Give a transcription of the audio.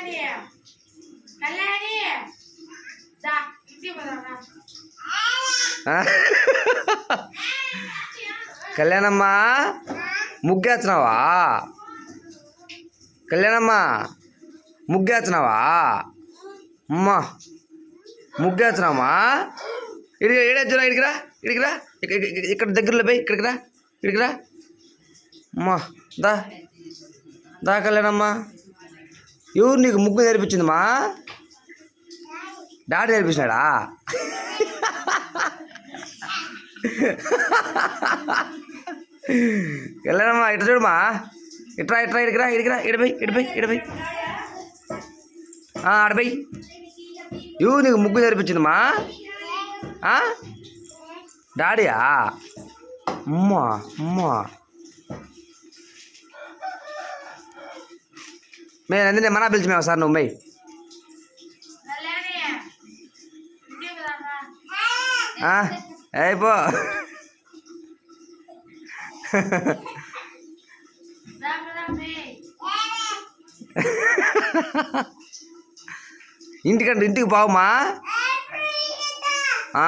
కళ్యాణి కళ్యాణి దా ఇంటికి కళ్యాణమ్మా ముగ్గేస్తున్నావా కళ్యాణమ్మా ముగ్గేస్తున్నావా అమ్మా ముగ్గేస్తున్నామా ఇడికి ఏడేస్తున్నా ఇడికిరా ఇడికిరా ఇక్కడ దగ్గరలో పోయి ఇక్కడికి రా ఇక్కడికి అమ్మా దా దా కళ్యాణమ్మా ఎవరు నీకు ముగ్గు నేర్పించిందమ్మా డాడీ నేర్పించినాడా వెళ్ళనమ్మా ఇటు చూడమ్మా ఇట్రా ఇట్రా ఇడికిరా ఇడికిరా ఇడిపోయి ఇడిపోయి ఇడిపోయి ఆడపోయి ఇవ్వు నీకు ముగ్గు నేర్పించిందమ్మా ఆ? డాడీయా అమ్మా అమ్మా మేము ఎందుకంటే మనా పిలిచి మేము సార్ నువ్వు మై కళ్యాణి ఇంటికి పోదామా అయిపో దా పోదామే ఇంటికంటే ఇంటికి బావమ్మా ఆ?